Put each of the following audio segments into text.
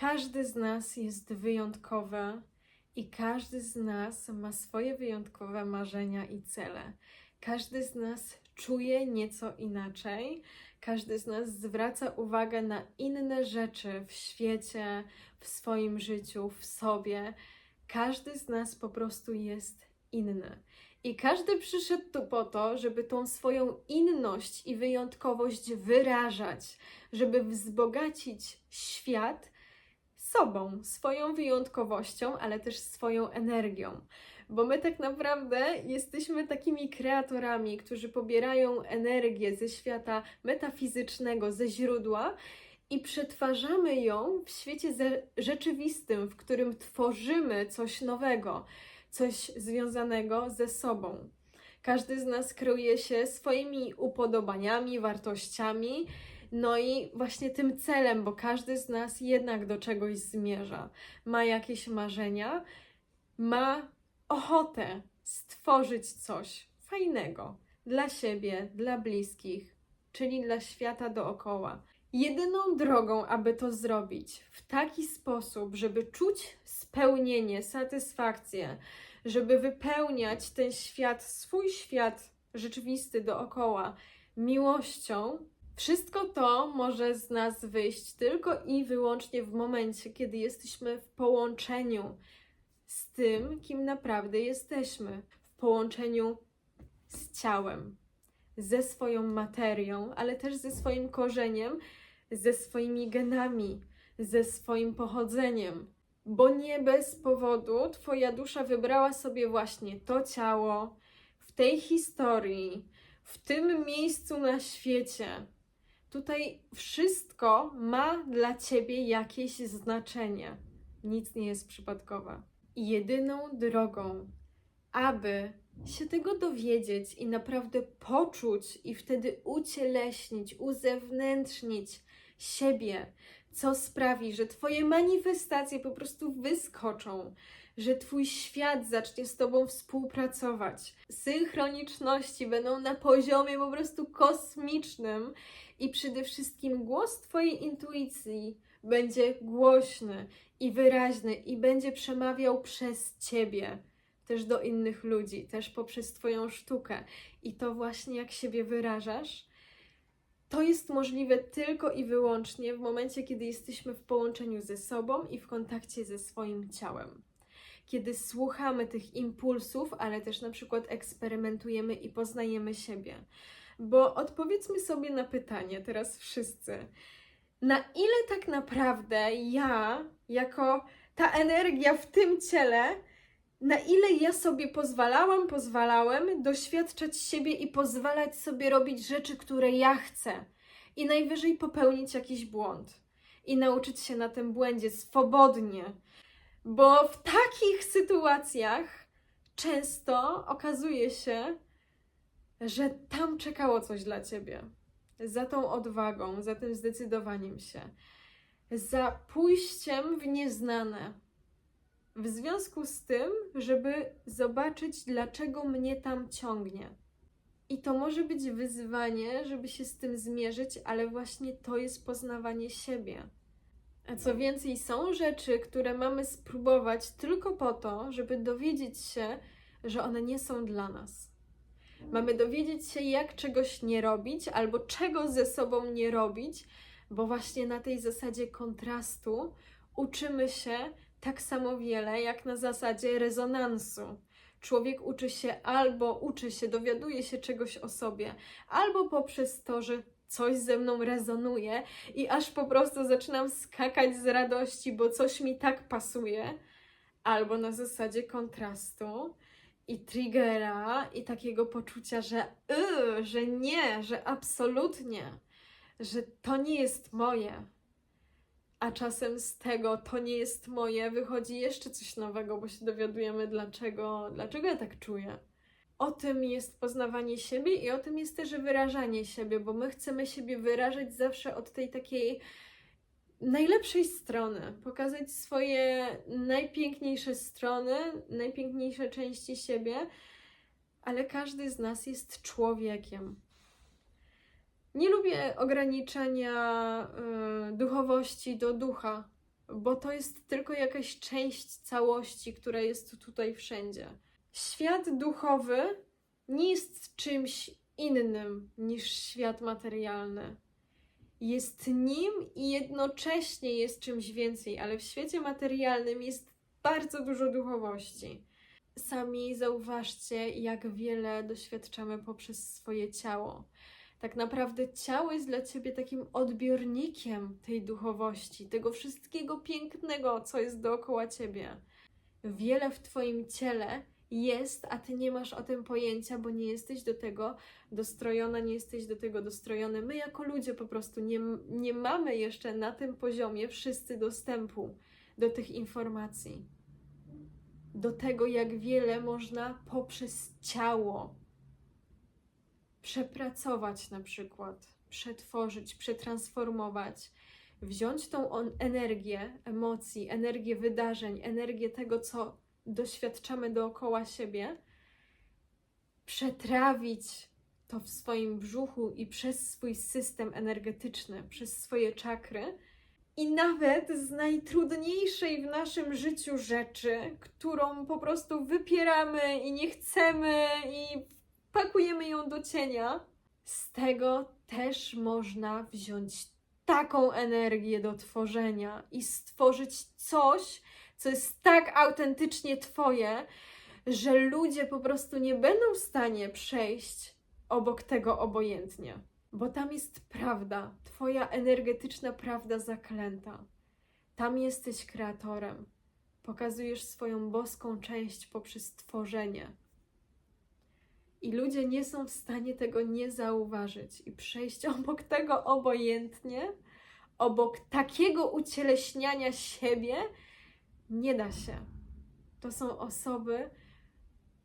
Każdy z nas jest wyjątkowy i każdy z nas ma swoje wyjątkowe marzenia i cele. Każdy z nas czuje nieco inaczej. Każdy z nas zwraca uwagę na inne rzeczy w świecie, w swoim życiu, w sobie. Każdy z nas po prostu jest inny. I każdy przyszedł tu po to, żeby tą swoją inność i wyjątkowość wyrażać, żeby wzbogacić świat sobą, swoją wyjątkowością, ale też swoją energią. Bo my tak naprawdę jesteśmy takimi kreatorami, którzy pobierają energię ze świata metafizycznego, ze źródła i przetwarzamy ją w świecie ze- rzeczywistym, w którym tworzymy coś nowego, coś związanego ze sobą. Każdy z nas kreuje się swoimi upodobaniami, wartościami, no i właśnie tym celem, bo każdy z nas jednak do czegoś zmierza. Ma jakieś marzenia, ma ochotę stworzyć coś fajnego dla siebie, dla bliskich, czyli dla świata dookoła. Jedyną drogą, aby to zrobić w taki sposób, żeby czuć spełnienie, satysfakcję, żeby wypełniać ten świat, swój świat rzeczywisty dookoła miłością, wszystko to może z nas wyjść tylko i wyłącznie w momencie, kiedy jesteśmy w połączeniu z tym, kim naprawdę jesteśmy, w połączeniu z ciałem, ze swoją materią, ale też ze swoim korzeniem, ze swoimi genami, ze swoim pochodzeniem. Bo nie bez powodu Twoja dusza wybrała sobie właśnie to ciało w tej historii, w tym miejscu na świecie. Tutaj wszystko ma dla Ciebie jakieś znaczenie. Nic nie jest przypadkowe. I jedyną drogą, aby się tego dowiedzieć i naprawdę poczuć i wtedy ucieleśnić, uzewnętrznić siebie, co sprawi, że Twoje manifestacje po prostu wyskoczą, że Twój świat zacznie z Tobą współpracować. Synchroniczności będą na poziomie po prostu kosmicznym i przede wszystkim głos Twojej intuicji będzie głośny i wyraźny i będzie przemawiał przez Ciebie też do innych ludzi, też poprzez Twoją sztukę. I to właśnie jak siebie wyrażasz, to jest możliwe tylko i wyłącznie w momencie, kiedy jesteśmy w połączeniu ze sobą i w kontakcie ze swoim ciałem. Kiedy słuchamy tych impulsów, ale też na przykład eksperymentujemy i poznajemy siebie. Bo odpowiedzmy sobie na pytanie teraz wszyscy. Na ile tak naprawdę ja, jako ta energia w tym ciele, na ile ja sobie pozwalałam, pozwalałem doświadczać siebie i pozwalać sobie robić rzeczy, które ja chcę. I najwyżej popełnić jakiś błąd. I nauczyć się na tym błędzie swobodnie. Bo w takich sytuacjach często okazuje się, że tam czekało coś dla ciebie. Za tą odwagą, za tym zdecydowaniem się, za pójściem w nieznane. W związku z tym, żeby zobaczyć, dlaczego mnie tam ciągnie. I to może być wyzwanie, żeby się z tym zmierzyć, ale właśnie to jest poznawanie siebie. A co więcej, są rzeczy, które mamy spróbować tylko po to, żeby dowiedzieć się, że one nie są dla nas. Mamy dowiedzieć się, jak czegoś nie robić, albo czego ze sobą nie robić, bo właśnie na tej zasadzie kontrastu uczymy się tak samo wiele, jak na zasadzie rezonansu. Człowiek uczy się albo uczy się, dowiaduje się czegoś o sobie, albo poprzez to, że coś ze mną rezonuje i aż po prostu zaczynam skakać z radości, bo coś mi tak pasuje, albo na zasadzie kontrastu i triggera i takiego poczucia, że yy, że nie, że absolutnie, że to nie jest moje. A czasem z tego to nie jest moje, wychodzi jeszcze coś nowego, bo się dowiadujemy, dlaczego, dlaczego ja tak czuję. O tym jest poznawanie siebie i o tym jest też wyrażanie siebie, bo my chcemy siebie wyrażać zawsze od tej takiej najlepszej strony, pokazać swoje najpiękniejsze strony, najpiękniejsze części siebie, ale każdy z nas jest człowiekiem. Nie lubię ograniczenia y, duchowości do ducha, bo to jest tylko jakaś część całości, która jest tutaj wszędzie. Świat duchowy nie jest czymś innym niż świat materialny. Jest nim i jednocześnie jest czymś więcej, ale w świecie materialnym jest bardzo dużo duchowości. Sami zauważcie, jak wiele doświadczamy poprzez swoje ciało. Tak naprawdę ciało jest dla ciebie takim odbiornikiem tej duchowości, tego wszystkiego pięknego, co jest dookoła ciebie. Wiele w twoim ciele jest, a ty nie masz o tym pojęcia, bo nie jesteś do tego dostrojona, nie jesteś do tego dostrojony. My, jako ludzie, po prostu nie, nie mamy jeszcze na tym poziomie wszyscy dostępu do tych informacji. Do tego, jak wiele można poprzez ciało przepracować, na przykład, przetworzyć, przetransformować, wziąć tą energię emocji, energię wydarzeń, energię tego, co doświadczamy dookoła siebie, przetrawić to w swoim brzuchu i przez swój system energetyczny, przez swoje czakry. I nawet z najtrudniejszej w naszym życiu rzeczy, którą po prostu wypieramy i nie chcemy, i pakujemy ją do cienia, z tego też można wziąć taką energię do tworzenia i stworzyć coś, co jest tak autentycznie Twoje, że ludzie po prostu nie będą w stanie przejść obok tego obojętnie. Bo tam jest prawda, Twoja energetyczna prawda zaklęta. Tam jesteś kreatorem. Pokazujesz swoją boską część poprzez tworzenie. I ludzie nie są w stanie tego nie zauważyć i przejść obok tego obojętnie, obok takiego ucieleśniania siebie, nie da się. To są osoby,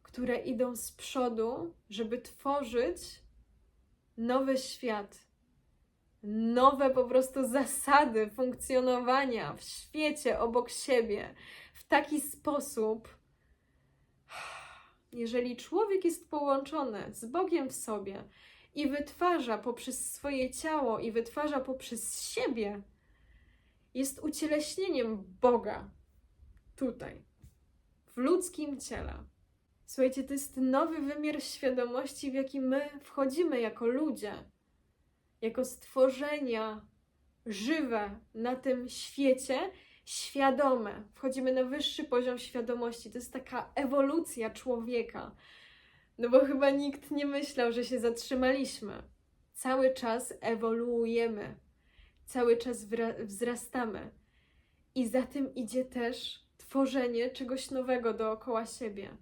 które idą z przodu, żeby tworzyć nowy świat, nowe po prostu zasady funkcjonowania w świecie obok siebie w taki sposób. Jeżeli człowiek jest połączony z Bogiem w sobie i wytwarza poprzez swoje ciało i wytwarza poprzez siebie, jest ucieleśnieniem Boga tutaj, w ludzkim ciele. Słuchajcie, to jest nowy wymiar świadomości, w jaki my wchodzimy jako ludzie, jako stworzenia żywe na tym świecie, świadome. Wchodzimy na wyższy poziom świadomości. To jest taka ewolucja człowieka. No bo chyba nikt nie myślał, że się zatrzymaliśmy. Cały czas ewoluujemy, cały czas wzrastamy. I za tym idzie też tworzenie czegoś nowego dookoła siebie.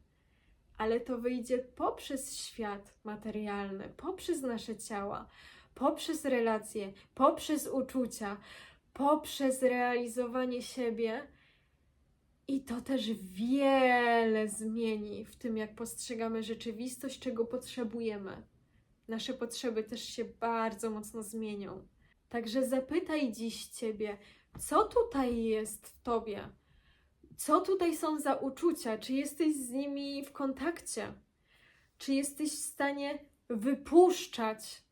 Ale to wyjdzie poprzez świat materialny, poprzez nasze ciała, poprzez relacje, poprzez uczucia, poprzez realizowanie siebie. I to też wiele zmieni w tym, jak postrzegamy rzeczywistość, czego potrzebujemy. Nasze potrzeby też się bardzo mocno zmienią. Także zapytaj dziś Ciebie, co tutaj jest w Tobie? Co tutaj są za uczucia? Czy jesteś z nimi w kontakcie? Czy jesteś w stanie wypuszczać,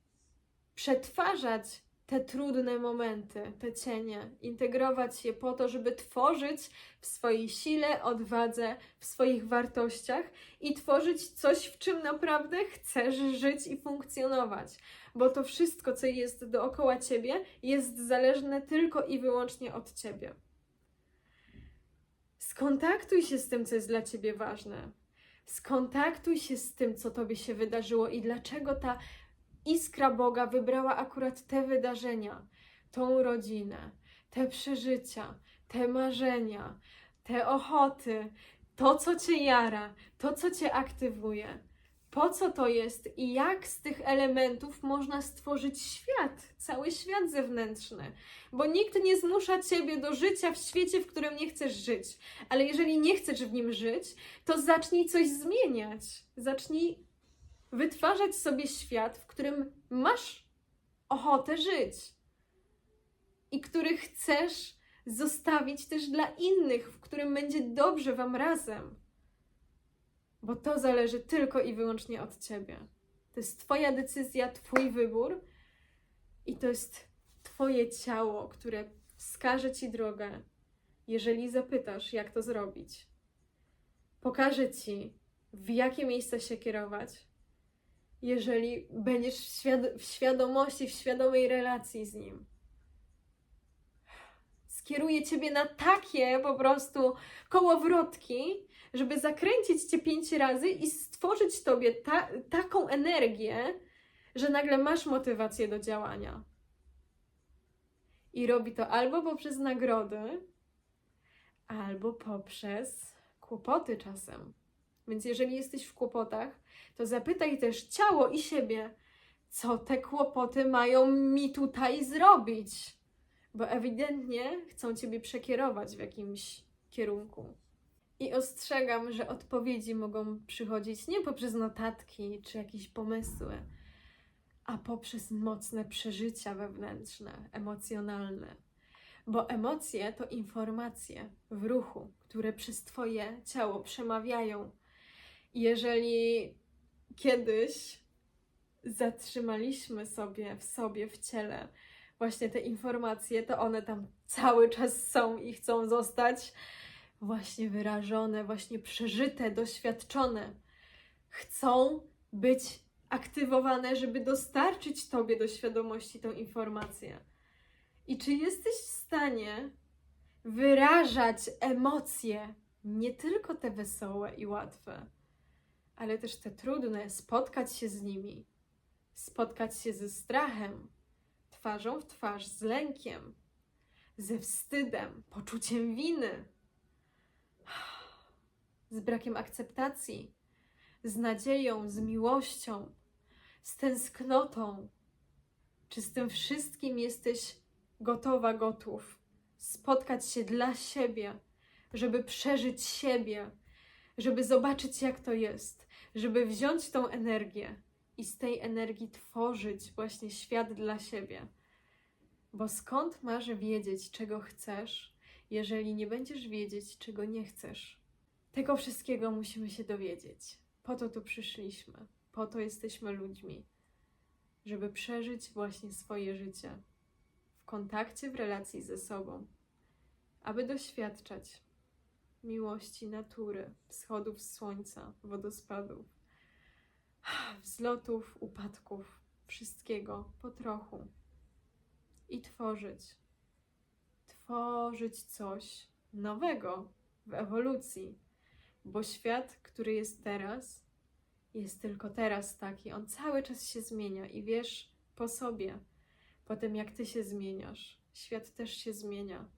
przetwarzać te trudne momenty, te cienie, integrować je po to, żeby tworzyć w swojej sile, odwadze, w swoich wartościach i tworzyć coś, w czym naprawdę chcesz żyć i funkcjonować. Bo to wszystko, co jest dookoła ciebie, jest zależne tylko i wyłącznie od ciebie. Skontaktuj się z tym, co jest dla ciebie ważne. Skontaktuj się z tym, co tobie się wydarzyło i dlaczego ta iskra Boga wybrała akurat te wydarzenia, tą rodzinę, te przeżycia, te marzenia, te ochoty, to, co cię jara, to, co cię aktywuje. Po co to jest i jak z tych elementów można stworzyć świat, cały świat zewnętrzny? Bo nikt nie zmusza ciebie do życia w świecie, w którym nie chcesz żyć. Ale jeżeli nie chcesz w nim żyć, to zacznij coś zmieniać. Zacznij wytwarzać sobie świat, w którym masz ochotę żyć i który chcesz zostawić też dla innych, w którym będzie dobrze Wam razem. Bo to zależy tylko i wyłącznie od Ciebie. To jest Twoja decyzja, Twój wybór i to jest Twoje ciało, które wskaże Ci drogę jeżeli zapytasz, jak to zrobić. Pokażę ci, w jakie miejsca się kierować, jeżeli będziesz w, świad- w świadomości, w świadomej relacji z nim. Skieruję ciebie na takie po prostu kołowrotki, żeby zakręcić cię pięć razy i stworzyć tobie ta- taką energię, że nagle masz motywację do działania. I robi to albo poprzez nagrody, albo poprzez kłopoty czasem. Więc jeżeli jesteś w kłopotach, to zapytaj też ciało i siebie, co te kłopoty mają mi tutaj zrobić. Bo ewidentnie chcą ciebie przekierować w jakimś kierunku. I ostrzegam, że odpowiedzi mogą przychodzić nie poprzez notatki czy jakieś pomysły, a poprzez mocne przeżycia wewnętrzne, emocjonalne. Bo emocje to informacje w ruchu, które przez Twoje ciało przemawiają. Jeżeli kiedyś zatrzymaliśmy sobie w sobie, w ciele, właśnie te informacje, to one tam cały czas są i chcą zostać właśnie wyrażone, właśnie przeżyte, doświadczone. Chcą być aktywowane, żeby dostarczyć Tobie do świadomości tą informację. I czy jesteś w stanie wyrażać emocje, nie tylko te wesołe i łatwe, ale też te trudne, spotkać się z nimi, spotkać się ze strachem, twarzą w twarz, z lękiem, ze wstydem, poczuciem winy, z brakiem akceptacji, z nadzieją, z miłością, z tęsknotą. Czy z tym wszystkim jesteś gotowa, gotów spotkać się dla siebie, żeby przeżyć siebie, żeby zobaczyć, jak to jest, żeby wziąć tą energię i z tej energii tworzyć właśnie świat dla siebie? Bo skąd masz wiedzieć, czego chcesz, jeżeli nie będziesz wiedzieć, czego nie chcesz? Tego wszystkiego musimy się dowiedzieć. Po to tu przyszliśmy, po to jesteśmy ludźmi, żeby przeżyć właśnie swoje życie w kontakcie, w relacji ze sobą, aby doświadczać miłości natury, wschodów słońca, wodospadów, wzlotów, upadków, wszystkiego po trochu i tworzyć. Tworzyć coś nowego w ewolucji, bo świat, który jest teraz, jest tylko teraz taki. On cały czas się zmienia i wiesz po sobie, po tym jak ty się zmieniasz, świat też się zmienia.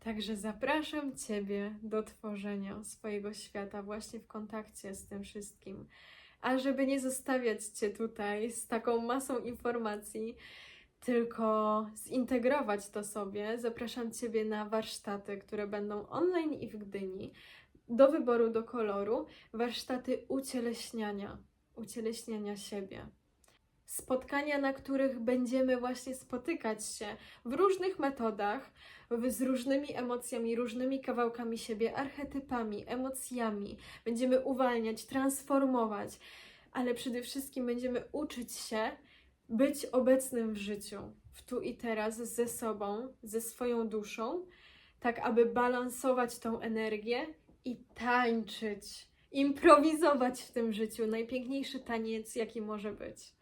Także zapraszam Ciebie do tworzenia swojego świata właśnie w kontakcie z tym wszystkim. A żeby nie zostawiać Cię tutaj z taką masą informacji, tylko zintegrować to sobie, zapraszam Ciebie na warsztaty, które będą online i w Gdyni, do wyboru, do koloru, warsztaty ucieleśniania, ucieleśniania siebie. Spotkania, na których będziemy właśnie spotykać się w różnych metodach, z różnymi emocjami, różnymi kawałkami siebie, archetypami, emocjami. Będziemy uwalniać, transformować, ale przede wszystkim będziemy uczyć się być obecnym w życiu, w tu i teraz ze sobą, ze swoją duszą, tak aby balansować tą energię i tańczyć, improwizować w tym życiu. Najpiękniejszy taniec, jaki może być.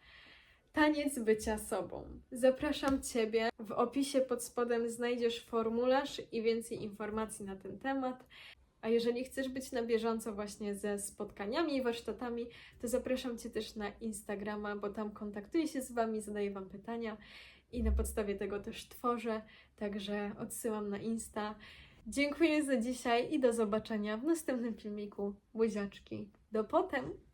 Taniec bycia sobą. Zapraszam Ciebie. W opisie pod spodem znajdziesz formularz i więcej informacji na ten temat. A jeżeli chcesz być na bieżąco właśnie ze spotkaniami i warsztatami, to zapraszam Cię też na Instagrama, bo tam kontaktuję się z Wami, zadaję Wam pytania i na podstawie tego też tworzę. Także odsyłam na Insta. Dziękuję za dzisiaj i do zobaczenia w następnym filmiku. Buziaczki. Do potem!